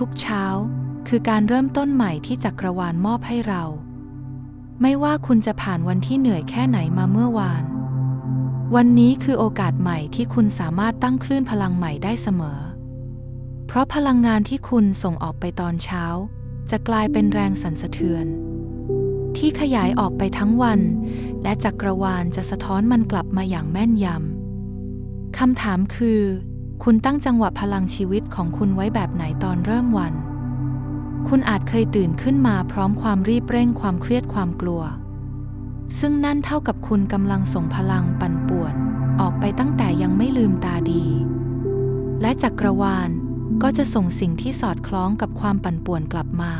ทุกเช้า คือการเริ่มต้นใหม่ที่จักรวาลมอบให้เรา ไม่ว่าคุณจะผ่านวันที่เหนื่อยแค่ไหนมาเมื่อวาน วันนี้คือโอกาสใหม่ที่คุณสามารถตั้งคลื่นพลังใหม่ได้เสมอ เพราะพลังงานที่คุณส่งออกไปตอนเช้า จะกลายเป็นแรงสั่นสะเทือน ที่ขยายออกไปทั้งวัน และจักรวาลจะสะท้อนมันกลับมาอย่างแม่นยำคำถามคือ คุณตั้งจังหวะพลังชีวิตของคุณไว้แบบไหนตอนเริ่มวัน คุณอาจเคยตื่นขึ้นมาพร้อมความรีบเร่งความเครียดความกลัว ซึ่งนั่นเท่ากับคุณกำลังส่งพลังปั่นป่วน ออกไปตั้งแต่ยังไม่ลืมตาดี และจักรวาลก็จะส่งสิ่งที่สอดคล้องกับความปั่นป่วนกลับมา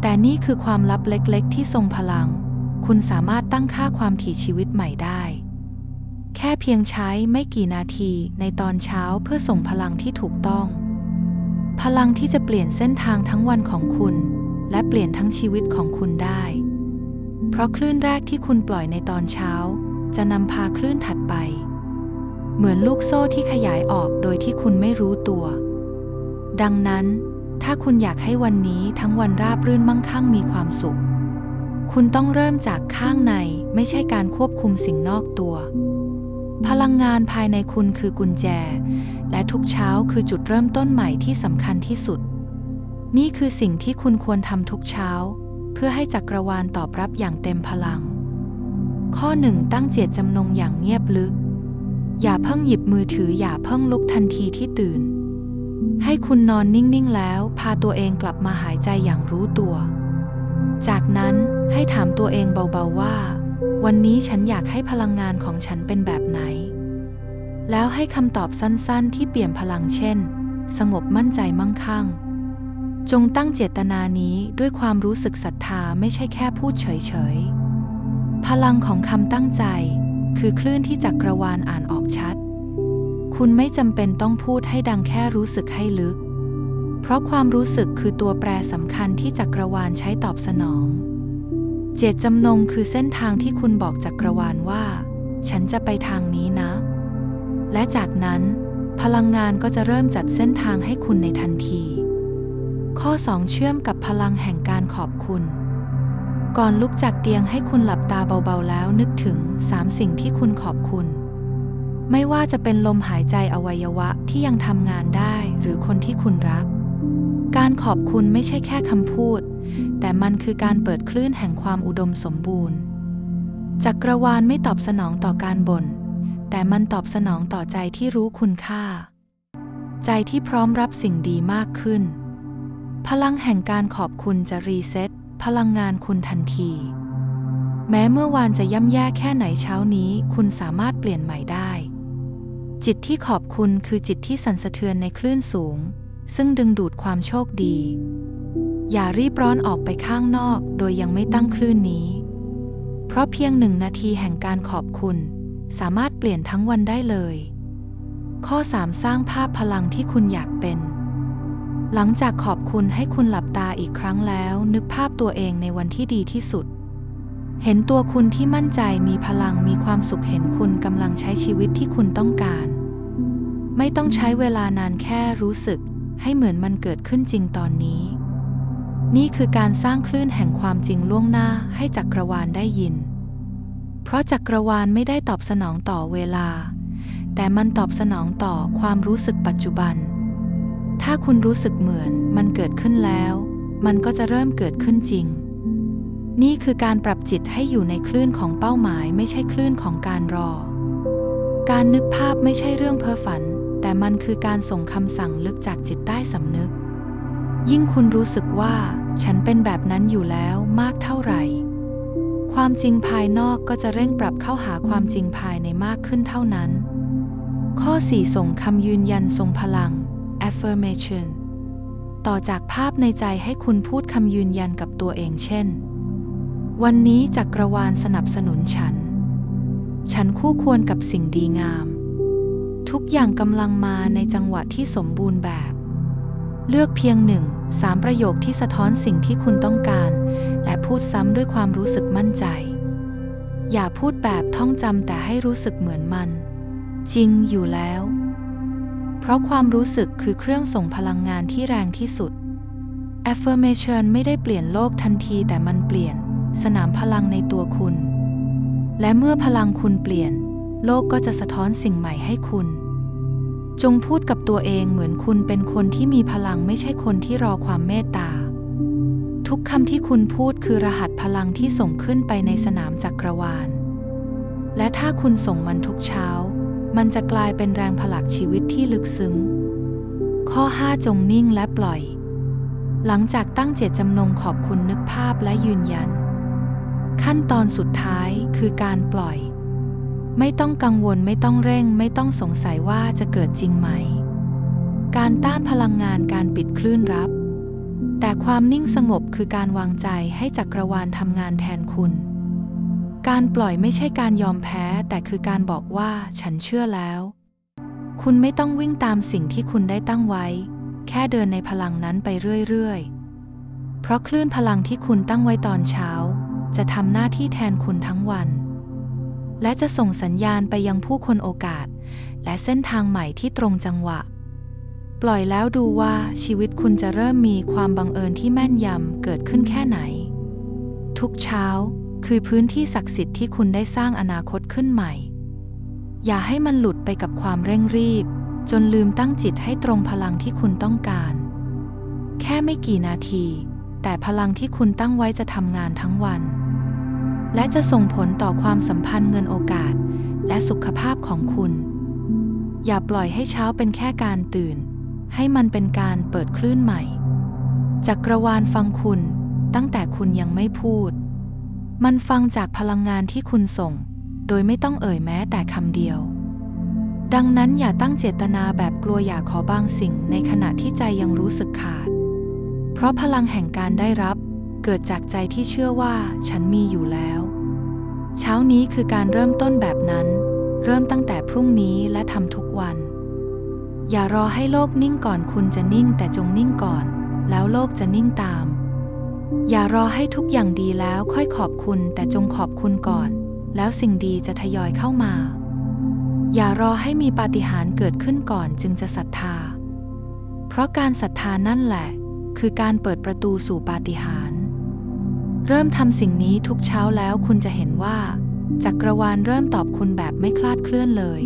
แต่นี่คือความลับเล็กๆ ที่ทรงพลัง คุณสามารถตั้งค่าความถี่ชีวิตใหม่ได้ ค่เพียงใช้ไม่กี่นาทีในตอนเช้าเพื่อส่งพลังที่ถูกต้อง พลังที่จะเปลี่ยนเส้นทางทั้งวันของคุณ และเปลี่ยนทั้งชีวิตของคุณได้ เพราะคลื่นแรกที่คุณปล่อยในตอนเช้า จะนำพาคลื่นถัดไป เหมือนลูกโซ่ที่ขยายออกโดยที่คุณไม่รู้ตัว ดังนั้น ถ้าคุณอยากให้วันนี้ทั้งวันราบรื่นมั่งคั่งมีความสุข คุณต้องเริ่มจากข้างในไม่ใช่การควบคุมสิ่งนอกตัว พลังงานภายในคุณคือกุญแจ และทุกเช้าคือจุดเริ่มต้นใหม่ที่สำคัญที่สุด นี่คือสิ่งที่คุณควรทำทุกเช้า เพื่อให้จักรวาลตอบรับอย่างเต็มพลัง ข้อหนึ่งตั้งเจตจำนงอย่างเงียบลึก อย่าเพิ่งหยิบมือถืออย่าเพิ่งลุกทันทีที่ตื่น ให้คุณนอนนิ่งๆแล้ว พาตัวเองกลับมาหายใจอย่างรู้ตัว จากนั้นให้ถามตัวเองเบาๆว่า วันนี้ฉันอยากให้พลังงานของฉันเป็นแบบไหน แล้วให้คำตอบสั้นๆ ที่เปลี่ยมพลังเช่น สงบมั่นใจมั่งคั่ง จงตั้งเจตนานี้ด้วยความรู้สึกศรัทธาไม่ใช่แค่พูดเฉยๆ พลังของคำตั้งใจ คือคลื่นที่จักรวาลอ่านออกชัด คุณไม่จำเป็นต้องพูดให้ดังแค่รู้สึกให้ลึก เพราะความรู้สึกคือตัวแปรสำคัญที่จักรวาลใช้ตอบสนอง เจตจำนงคือเส้นทางที่คุณบอกจักรวาลว่า ฉันจะไปทางนี้นะ และจากนั้นพลังงานก็จะเริ่มจัดเส้นทางให้คุณในทันที ข้อ 2 เชื่อมกับพลังแห่งการขอบคุณ ก่อนลุกจากเตียงให้คุณหลับตาเบาๆแล้วนึกถึง 3 สิ่งที่คุณขอบคุณ ไม่ว่าจะเป็นลมหายใจอวัยวะที่ยังทำงานได้หรือคนที่คุณรัก การขอบคุณไม่ใช่แค่คำพูด แต่มันคือการเปิดคลื่นแห่งความอุดมสมบูรณ์ จักรวาลไม่ตอบสนองต่อการบน่น แต่มันตอบสนองต่อใจที่รู้คุณค่า ใจที่พร้อมรับสิ่งดีมากขึ้น พลังแห่งการขอบคุณจะรีเซ็ตพลังงานคุณทันที แม้เมื่อวานจะย่ำแย่แค่ไหนเช้านี้ คุณสามารถเปลี่ยนใหม่ได้ จิตที่ขอบคุณคือจิตที่สั่นสะเทือนในคลื่นสูง ซึ่งดึงดูดความโชคดี อย่ารีบร้อนออกไปข้างนอกโดยยังไม่ตั้งคลื่นนี้ เพราะเพียงหนึ่งนาทีแห่งการขอบคุณ สามารถเปลี่ยนทั้งวันได้เลย ข้อ 3 สร้างภาพพลังที่คุณอยากเป็น หลังจากขอบคุณให้คุณหลับตาอีกครั้งแล้ว นึกภาพตัวเองในวันที่ดีที่สุดเห็นตัวคุณที่มั่นใจมีพลังมีความสุขเห็นคุณกำลังใช้ชีวิตที่คุณต้องการ ไม่ต้องใช้เวลานานแค่รู้สึก ให้เหมือนมันเกิดขึ้นจริงตอนนี้ นี่คือการสร้างคลื่นแห่งความจริงล่วงหน้าให้จักรวาลได้ยิน เพราะจักรวาลไม่ได้ตอบสนองต่อเวลา แต่มันตอบสนองต่อความรู้สึกปัจจุบัน ถ้าคุณรู้สึกเหมือนมันเกิดขึ้นแล้ว มันก็จะเริ่มเกิดขึ้นจริงนี่คือการปรับจิตให้อยู่ในคลื่นของเป้าหมายไม่ใช่คลื่นของการรอ การนึกภาพไม่ใช่เรื่องเพ้อฝัน มันคือการส่งคำสั่งลึกจากจิตใต้สำนึก ยิ่งคุณรู้สึกว่า ฉันเป็นแบบนั้นอยู่แล้วมากเท่าไหร่ ความจริงภายนอกก็จะเร่งปรับเข้าหาความจริงภายในมากขึ้นเท่านั้น ข้อ 4 ส่งคำยืนยันทรงพลัง affirmation ต่อจากภาพในใจให้คุณพูดคำยืนยันกับตัวเองเช่น วันนี้จักรวาลสนับสนุนฉัน ฉันคู่ควรกับสิ่งดีงาม ทุกอย่างกำลังมาในจังหวะที่สมบูรณ์แบบ เลือกเพียงหนึ่งสามประโยคที่สะท้อนสิ่งที่คุณต้องการ และพูดซ้ำด้วยความรู้สึกมั่นใจ อย่าพูดแบบท่องจำแต่ให้รู้สึกเหมือนมัน จริงอยู่แล้ว เพราะความรู้สึกคือเครื่องส่งพลังงานที่แรงที่สุด affirmation ไม่ได้เปลี่ยนโลกทันทีแต่มันเปลี่ยน สนามพลังในตัวคุณ และเมื่อพลังคุณเปลี่ยน โลกก็จะสะท้อนสิ่งใหม่ให้คุณ จงพูดกับตัวเองเหมือนคุณเป็นคนที่มีพลังไม่ใช่คนที่รอความเมตตา ทุกคำที่คุณพูดคือรหัสพลังที่ส่งขึ้นไปในสนามจักรวาล และถ้าคุณส่งมันทุกเช้า มันจะกลายเป็นแรงผลักชีวิตที่ลึกซึ้ง ข้อ 5 จงนิ่งและปล่อย หลังจากตั้งเจตจำนงขอบคุณนึกภาพและยืนยัน ขั้นตอนสุดท้ายคือการปล่อย ไม่ต้องกังวลไม่ต้องเร่ง ไม่ต้องสงสัยว่าจะเกิดจริงไหม การต้านพลังงานการปิดคลื่นรับ แต่ความนิ่งสงบคือการวางใจให้จักรวาลทำงานแทนคุณ การปล่อยไม่ใช่การยอมแพ้ แต่คือการบอกว่าฉันเชื่อแล้ว คุณไม่ต้องวิ่งตามสิ่งที่คุณได้ตั้งไว้ แค่เดินในพลังนั้นไปเรื่อยๆ เพราะคลื่นพลังที่คุณตั้งไว้ตอนเช้า จะทำหน้าที่แทนคุณทั้งวัน และจะส่งสัญญาณไปยังผู้คนโอกาส และเส้นทางใหม่ที่ตรงจังหวะ ปล่อยแล้วดูว่าชีวิตคุณจะเริ่มมีความบังเอิญที่แม่นยำเกิดขึ้นแค่ไหน ทุกเช้าคือพื้นที่ศักดิ์สิทธิ์ที่คุณได้สร้างอนาคตขึ้นใหม่ อย่าให้มันหลุดไปกับความเร่งรีบ จนลืมตั้งจิตให้ตรงพลังที่คุณต้องการ แค่ไม่กี่นาที แต่พลังที่คุณตั้งไว้จะทำงานทั้งวัน และจะส่งผลต่อความสัมพันธ์เงินโอกาส และสุขภาพของคุณ อย่าปล่อยให้เช้าเป็นแค่การตื่น ให้มันเป็นการเปิดคลื่นใหม่จักรวาลฟังคุณตั้งแต่คุณยังไม่พูด มันฟังจากพลังงานที่คุณส่ง โดยไม่ต้องเอ่ยแม้แต่คำเดียว ดังนั้นอย่าตั้งเจตนาแบบกลัวอยากขอบางสิ่งในขณะที่ใจยังรู้สึกขาด เพราะพลังแห่งการได้รับ เกิดจากใจที่เชื่อว่าฉันมีอยู่แล้ว เช้านี้คือการเริ่มต้นแบบนั้น เริ่มตั้งแต่พรุ่งนี้และทำทุกวัน อย่ารอให้โลกนิ่งก่อนคุณจะนิ่งแต่จงนิ่งก่อน แล้วโลกจะนิ่งตาม อย่ารอให้ทุกอย่างดีแล้วค่อยขอบคุณแต่จงขอบคุณก่อน แล้วสิ่งดีจะทยอยเข้ามา อย่ารอให้มีปาฏิหาริย์เกิดขึ้นก่อนจึงจะศรัทธา เพราะการศรัทธานั่นแหละ คือการเปิดประตูสู่ปาฏิหาริย์ เริ่มทำสิ่งนี้ทุกเช้าแล้วคุณจะเห็นว่าจักรวาลเริ่มตอบคุณแบบไม่คลาดเคลื่อนเลย